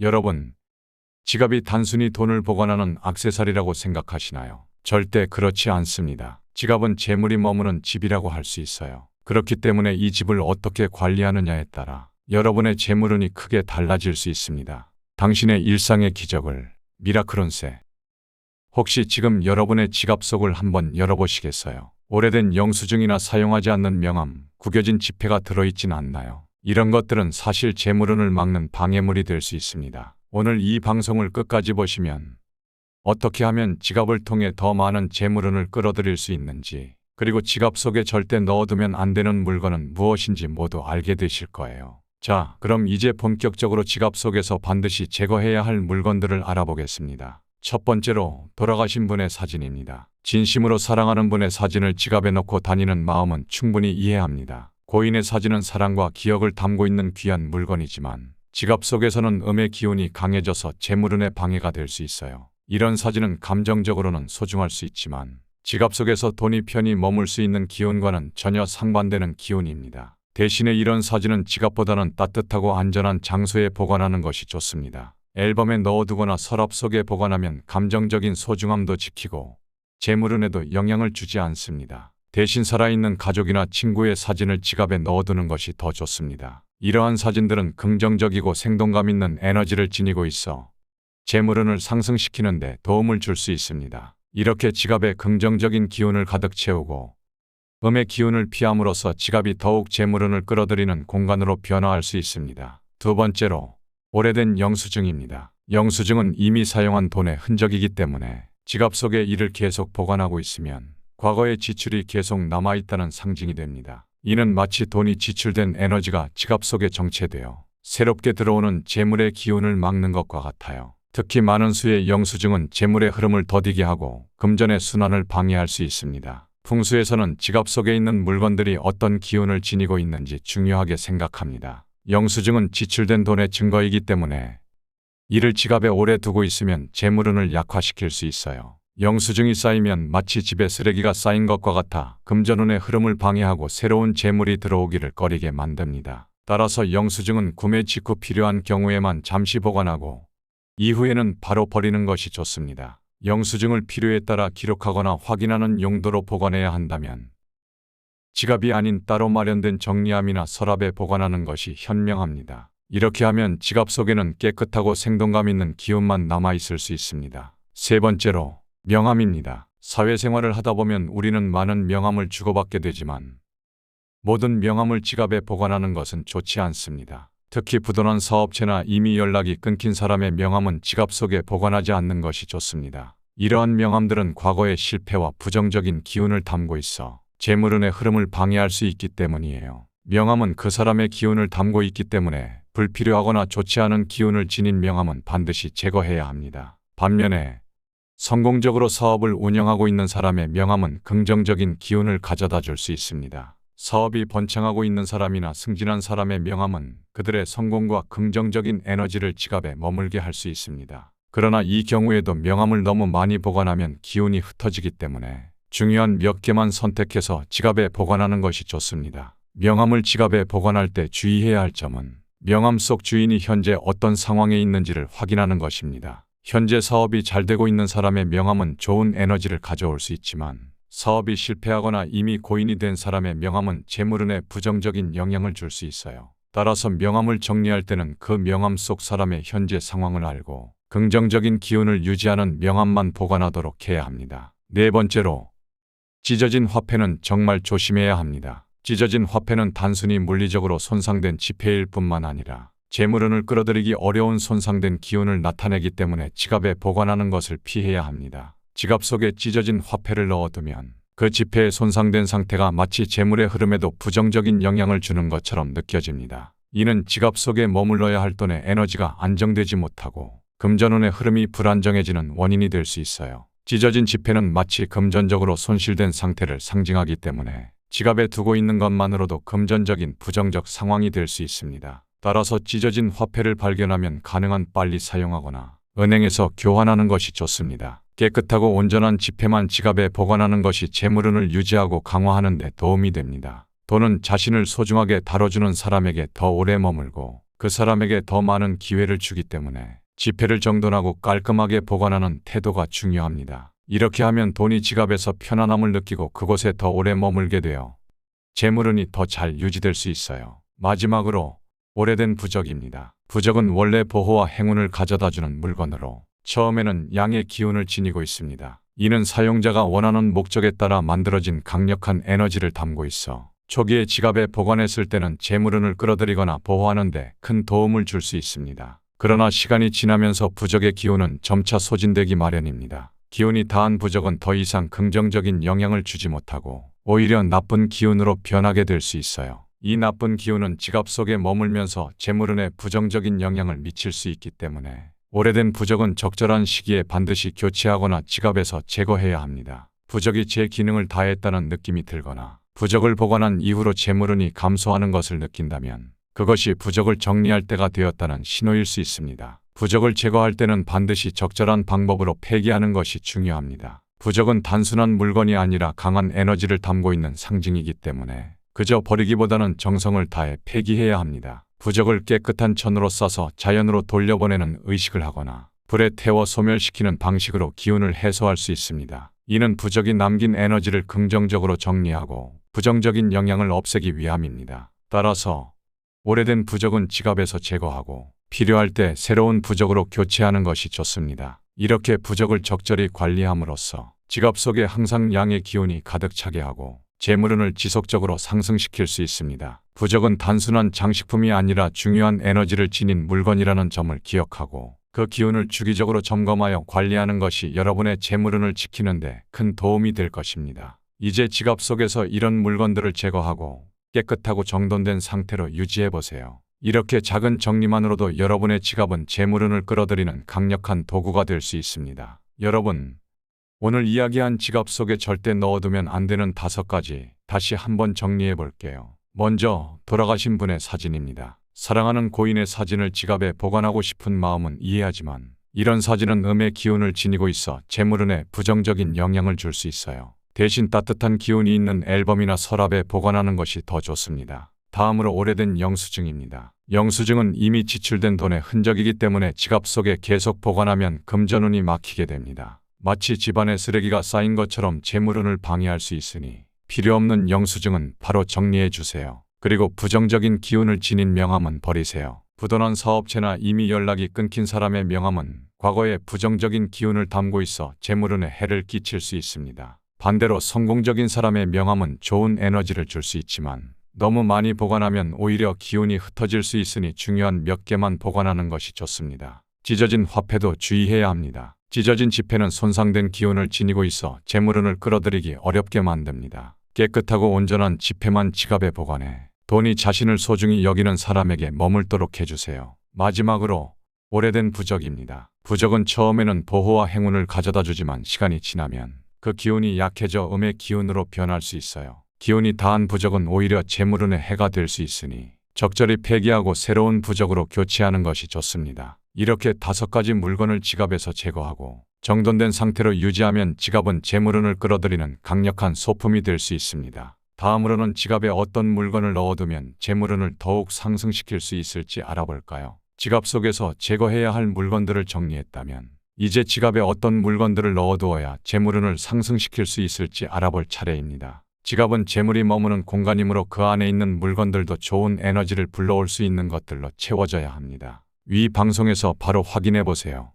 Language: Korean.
여러분, 지갑이 단순히 돈을 보관하는 액세서리라고 생각하시나요? 절대 그렇지 않습니다. 지갑은 재물이 머무는 집이라고 할 수 있어요. 그렇기 때문에 이 집을 어떻게 관리하느냐에 따라 여러분의 재물운이 크게 달라질 수 있습니다. 당신의 일상의 기적을 미라클온세. 혹시 지금 여러분의 지갑 속을 한번 열어보시겠어요? 오래된 영수증이나 사용하지 않는 명함, 구겨진 지폐가 들어있진 않나요? 이런 것들은 사실 재물운을 막는 방해물이 될 수 있습니다. 오늘 이 방송을 끝까지 보시면 어떻게 하면 지갑을 통해 더 많은 재물운을 끌어들일 수 있는지, 그리고 지갑 속에 절대 넣어두면 안 되는 물건은 무엇인지 모두 알게 되실 거예요. 자, 그럼 이제 본격적으로 지갑 속에서 반드시 제거해야 할 물건들을 알아보겠습니다. 첫 번째로 돌아가신 분의 사진입니다. 진심으로 사랑하는 분의 사진을 지갑에 넣고 다니는 마음은 충분히 이해합니다. 고인의 사진은 사랑과 기억을 담고 있는 귀한 물건이지만 지갑 속에서는 음의 기운이 강해져서 재물운에 방해가 될 수 있어요. 이런 사진은 감정적으로는 소중할 수 있지만 지갑 속에서 돈이 편히 머물 수 있는 기운과는 전혀 상반되는 기운입니다. 대신에 이런 사진은 지갑보다는 따뜻하고 안전한 장소에 보관하는 것이 좋습니다. 앨범에 넣어두거나 서랍 속에 보관하면 감정적인 소중함도 지키고 재물운에도 영향을 주지 않습니다. 대신 살아있는 가족이나 친구의 사진을 지갑에 넣어두는 것이 더 좋습니다. 이러한 사진들은 긍정적이고 생동감 있는 에너지를 지니고 있어 재물운을 상승시키는데 도움을 줄 수 있습니다. 이렇게 지갑에 긍정적인 기운을 가득 채우고 음의 기운을 피함으로써 지갑이 더욱 재물운을 끌어들이는 공간으로 변화할 수 있습니다. 두 번째로 오래된 영수증입니다. 영수증은 이미 사용한 돈의 흔적이기 때문에 지갑 속에 이를 계속 보관하고 있으면 과거의 지출이 계속 남아있다는 상징이 됩니다. 이는 마치 돈이 지출된 에너지가 지갑 속에 정체되어 새롭게 들어오는 재물의 기운을 막는 것과 같아요. 특히 많은 수의 영수증은 재물의 흐름을 더디게 하고 금전의 순환을 방해할 수 있습니다. 풍수에서는 지갑 속에 있는 물건들이 어떤 기운을 지니고 있는지 중요하게 생각합니다. 영수증은 지출된 돈의 증거이기 때문에 이를 지갑에 오래 두고 있으면 재물운을 약화시킬 수 있어요. 영수증이 쌓이면 마치 집에 쓰레기가 쌓인 것과 같아 금전운의 흐름을 방해하고 새로운 재물이 들어오기를 꺼리게 만듭니다. 따라서 영수증은 구매 직후 필요한 경우에만 잠시 보관하고 이후에는 바로 버리는 것이 좋습니다. 영수증을 필요에 따라 기록하거나 확인하는 용도로 보관해야 한다면 지갑이 아닌 따로 마련된 정리함이나 서랍에 보관하는 것이 현명합니다. 이렇게 하면 지갑 속에는 깨끗하고 생동감 있는 기운만 남아있을 수 있습니다. 세 번째로 명함입니다. 사회생활을 하다 보면 우리는 많은 명함을 주고받게 되지만 모든 명함을 지갑에 보관하는 것은 좋지 않습니다. 특히 부도난 사업체나 이미 연락이 끊긴 사람의 명함은 지갑 속에 보관하지 않는 것이 좋습니다. 이러한 명함들은 과거의 실패와 부정적인 기운을 담고 있어 재물운의 흐름을 방해할 수 있기 때문이에요. 명함은 그 사람의 기운을 담고 있기 때문에 불필요하거나 좋지 않은 기운을 지닌 명함은 반드시 제거해야 합니다. 반면에 성공적으로 사업을 운영하고 있는 사람의 명함은 긍정적인 기운을 가져다 줄 수 있습니다. 사업이 번창하고 있는 사람이나 승진한 사람의 명함은 그들의 성공과 긍정적인 에너지를 지갑에 머물게 할 수 있습니다. 그러나 이 경우에도 명함을 너무 많이 보관하면 기운이 흩어지기 때문에 중요한 몇 개만 선택해서 지갑에 보관하는 것이 좋습니다. 명함을 지갑에 보관할 때 주의해야 할 점은 명함 속 주인이 현재 어떤 상황에 있는지를 확인하는 것입니다. 현재 사업이 잘 되고 있는 사람의 명함은 좋은 에너지를 가져올 수 있지만 사업이 실패하거나 이미 고인이 된 사람의 명함은 재물운에 부정적인 영향을 줄 수 있어요. 따라서 명함을 정리할 때는 그 명함 속 사람의 현재 상황을 알고 긍정적인 기운을 유지하는 명함만 보관하도록 해야 합니다. 네 번째로 찢어진 화폐는 정말 조심해야 합니다. 찢어진 화폐는 단순히 물리적으로 손상된 지폐일 뿐만 아니라 재물운을 끌어들이기 어려운 손상된 기운을 나타내기 때문에 지갑에 보관하는 것을 피해야 합니다. 지갑 속에 찢어진 화폐를 넣어두면 그 지폐의 손상된 상태가 마치 재물의 흐름에도 부정적인 영향을 주는 것처럼 느껴집니다. 이는 지갑 속에 머물러야 할 돈의 에너지가 안정되지 못하고 금전운의 흐름이 불안정해지는 원인이 될 수 있어요. 찢어진 지폐는 마치 금전적으로 손실된 상태를 상징하기 때문에 지갑에 두고 있는 것만으로도 금전적인 부정적 상황이 될 수 있습니다. 따라서 찢어진 화폐를 발견하면 가능한 빨리 사용하거나 은행에서 교환하는 것이 좋습니다. 깨끗하고 온전한 지폐만 지갑에 보관하는 것이 재물운을 유지하고 강화하는 데 도움이 됩니다. 돈은 자신을 소중하게 다뤄주는 사람에게 더 오래 머물고 그 사람에게 더 많은 기회를 주기 때문에 지폐를 정돈하고 깔끔하게 보관하는 태도가 중요합니다. 이렇게 하면 돈이 지갑에서 편안함을 느끼고 그곳에 더 오래 머물게 되어 재물운이 더 잘 유지될 수 있어요. 마지막으로 오래된 부적입니다. 부적은 원래 보호와 행운을 가져다주는 물건으로 처음에는 양의 기운을 지니고 있습니다. 이는 사용자가 원하는 목적에 따라 만들어진 강력한 에너지를 담고 있어 초기에 지갑에 보관했을 때는 재물운을 끌어들이거나 보호하는데 큰 도움을 줄 수 있습니다. 그러나 시간이 지나면서 부적의 기운은 점차 소진되기 마련입니다. 기운이 다한 부적은 더 이상 긍정적인 영향을 주지 못하고 오히려 나쁜 기운으로 변하게 될 수 있어요. 이 나쁜 기운은 지갑 속에 머물면서 재물운에 부정적인 영향을 미칠 수 있기 때문에 오래된 부적은 적절한 시기에 반드시 교체하거나 지갑에서 제거해야 합니다. 부적이 제 기능을 다했다는 느낌이 들거나 부적을 보관한 이후로 재물운이 감소하는 것을 느낀다면 그것이 부적을 정리할 때가 되었다는 신호일 수 있습니다. 부적을 제거할 때는 반드시 적절한 방법으로 폐기하는 것이 중요합니다. 부적은 단순한 물건이 아니라 강한 에너지를 담고 있는 상징이기 때문에 그저 버리기보다는 정성을 다해 폐기해야 합니다. 부적을 깨끗한 천으로 싸서 자연으로 돌려보내는 의식을 하거나 불에 태워 소멸시키는 방식으로 기운을 해소할 수 있습니다. 이는 부적이 남긴 에너지를 긍정적으로 정리하고 부정적인 영향을 없애기 위함입니다. 따라서 오래된 부적은 지갑에서 제거하고 필요할 때 새로운 부적으로 교체하는 것이 좋습니다. 이렇게 부적을 적절히 관리함으로써 지갑 속에 항상 양의 기운이 가득 차게 하고 재물운을 지속적으로 상승시킬 수 있습니다. 부적은 단순한 장식품이 아니라 중요한 에너지를 지닌 물건이라는 점을 기억하고 그 기운을 주기적으로 점검하여 관리하는 것이 여러분의 재물운을 지키는데 큰 도움이 될 것입니다. 이제 지갑 속에서 이런 물건들을 제거하고 깨끗하고 정돈된 상태로 유지해 보세요. 이렇게 작은 정리만으로도 여러분의 지갑은 재물운을 끌어들이는 강력한 도구가 될 수 있습니다. 여러분, 오늘 이야기한 지갑 속에 절대 넣어두면 안 되는 다섯 가지 다시 한번 정리해 볼게요. 먼저 돌아가신 분의 사진입니다. 사랑하는 고인의 사진을 지갑에 보관하고 싶은 마음은 이해하지만 이런 사진은 음의 기운을 지니고 있어 재물운에 부정적인 영향을 줄 수 있어요. 대신 따뜻한 기운이 있는 앨범이나 서랍에 보관하는 것이 더 좋습니다. 다음으로 오래된 영수증입니다. 영수증은 이미 지출된 돈의 흔적이기 때문에 지갑 속에 계속 보관하면 금전운이 막히게 됩니다. 마치 집안에 쓰레기가 쌓인 것처럼 재물운을 방해할 수 있으니 필요 없는 영수증은 바로 정리해 주세요. 그리고 부정적인 기운을 지닌 명함은 버리세요. 부도난 사업체나 이미 연락이 끊긴 사람의 명함은 과거에 부정적인 기운을 담고 있어 재물운에 해를 끼칠 수 있습니다. 반대로 성공적인 사람의 명함은 좋은 에너지를 줄 수 있지만 너무 많이 보관하면 오히려 기운이 흩어질 수 있으니 중요한 몇 개만 보관하는 것이 좋습니다. 찢어진 화폐도 주의해야 합니다. 찢어진 지폐는 손상된 기운을 지니고 있어 재물운을 끌어들이기 어렵게 만듭니다. 깨끗하고 온전한 지폐만 지갑에 보관해 돈이 자신을 소중히 여기는 사람에게 머물도록 해주세요. 마지막으로 오래된 부적입니다. 부적은 처음에는 보호와 행운을 가져다 주지만 시간이 지나면 그 기운이 약해져 음의 기운으로 변할 수 있어요. 기운이 다한 부적은 오히려 재물운의 해가 될 수 있으니 적절히 폐기하고 새로운 부적으로 교체하는 것이 좋습니다. 이렇게 다섯 가지 물건을 지갑에서 제거하고 정돈된 상태로 유지하면 지갑은 재물운을 끌어들이는 강력한 소품이 될 수 있습니다. 다음으로는 지갑에 어떤 물건을 넣어두면 재물운을 더욱 상승시킬 수 있을지 알아볼까요? 지갑 속에서 제거해야 할 물건들을 정리했다면 이제 지갑에 어떤 물건들을 넣어두어야 재물운을 상승시킬 수 있을지 알아볼 차례입니다. 지갑은 재물이 머무는 공간이므로 그 안에 있는 물건들도 좋은 에너지를 불러올 수 있는 것들로 채워져야 합니다. 위 방송에서 바로 확인해 보세요.